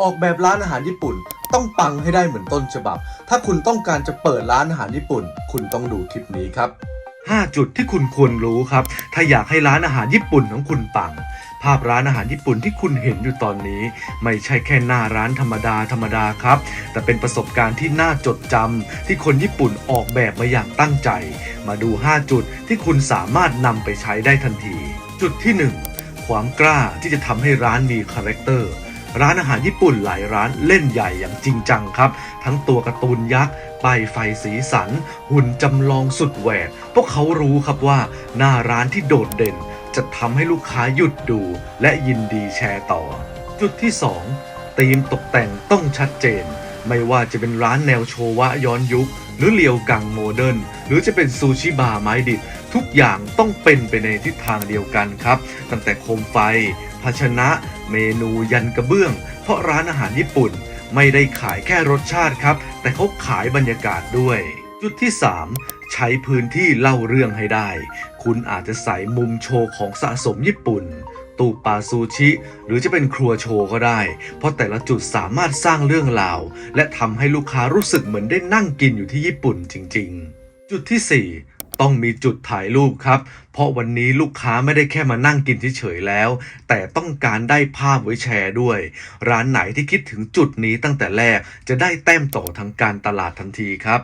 ออกแบบร้านอาหารญี่ปุ่น ต้องปังให้ได้เหมือนต้นฉบับ ถ้าคุณต้องการจะเปิดร้านอาหารญี่ปุ่น คุณต้องดูคลิปนี้ครับ 5 จุดที่คุณควรรู้ครับ ถ้าอยากให้ร้านอาหารญี่ปุ่นของคุณปัง ภาพร้านอาหารญี่ปุ่นที่คุณเห็นอยู่ตอนนี้ ไม่ใช่แค่หน้าร้านธรรมดาธรรมดาครับ แต่เป็นประสบการณ์ที่น่าจดจำที่คนญี่ปุ่นออกแบบมาอย่างตั้งใจ มาดู 5 จุดที่คุณสามารถนำไปใช้ได้ทันที จุดที่ 1 ความกล้าที่จะทำให้ร้านมีคาแรคเตอร์ ร้านอาหารญี่ปุ่นหลายร้านเล่นใหญ่อย่างจริงจังครับ ทั้งตัวการ์ตูนยักษ์ป้ายไฟสีสัน หุ่นจำลองสุดแหวกพวกเขารู้ครับว่าหน้าร้านที่โดดเด่น จะทำให้ลูกค้าหยุดดู และยินดีแชร์ต่อ จุดที่ 2 ธีมตกแต่งต้องชัดเจน ไม่ว่าจะเป็นร้านแนวโชวะย้อนยุค หรือเลียวกังโมเดิร์นหรือจะเป็นซูชิบาร์ไม้ดิบทุกอย่างต้องเป็นไปในทิศทางเดียวกันครับ ตั้งแต่โคมไฟ ภาชนะ เมนูยันกระเบื้อง เพราะร้านอาหารญี่ปุ่นไม่ได้ขายแค่รสชาติครับ แต่เขาขายบรรยากาศด้วย จุดที่ 3 ใช้พื้นที่เล่าเรื่องให้ได้ คุณอาจจะใส่มุมโชว์ของสะสมญี่ปุ่น ตู้ปลาซูชิ หรือจะเป็นครัวโชว์ก็ได้ เพราะแต่ละจุดสามารถสร้างเรื่องราว และทำให้ลูกค้ารู้สึกเหมือนได้นั่งกินอยู่ที่ญี่ปุ่นจริง ๆ จุดที่ 4 ต้องมีจุดถ่ายรูปครับ เพราะวันนี้ลูกค้าไม่ได้แค่มานั่งกินเฉยๆแล้ว แต่ต้องการได้ภาพไว้แชร์ด้วย ร้านไหนที่คิดถึงจุดนี้ตั้งแต่แรกจะได้แต้มต่อทางการตลาดทันทีครับ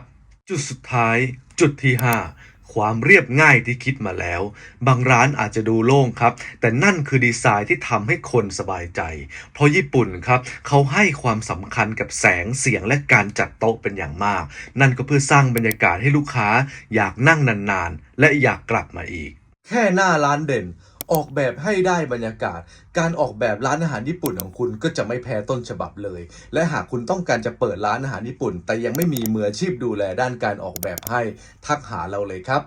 จุดสุดท้าย จุดที่ 5 ความเรียบง่ายที่คิดมาแล้ว บางร้านอาจจะดูโล่งครับ แต่นั่นคือดีไซน์ที่ทำให้คนสบายใจ เพราะญี่ปุ่นครับเขาให้ความสำคัญกับแสงเสียงและการจัดโต๊ะเป็นอย่างมาก นั่นก็เพื่อสร้างบรรยากาศให้ลูกค้าอยากนั่งนานๆ และอยากกลับมาอีก แค่หน้าร้านเด่น ออกแบบให้ได้บรรยากาศ การออกแบบร้านอาหารญี่ปุ่นของคุณก็จะไม่แพ้ต้นฉบับเลย และหากคุณต้องการจะเปิดร้านอาหารญี่ปุ่น แต่ยังไม่มีมืออาชีพดูแลด้านการออกแบบให้ทักหาเราเลยครับ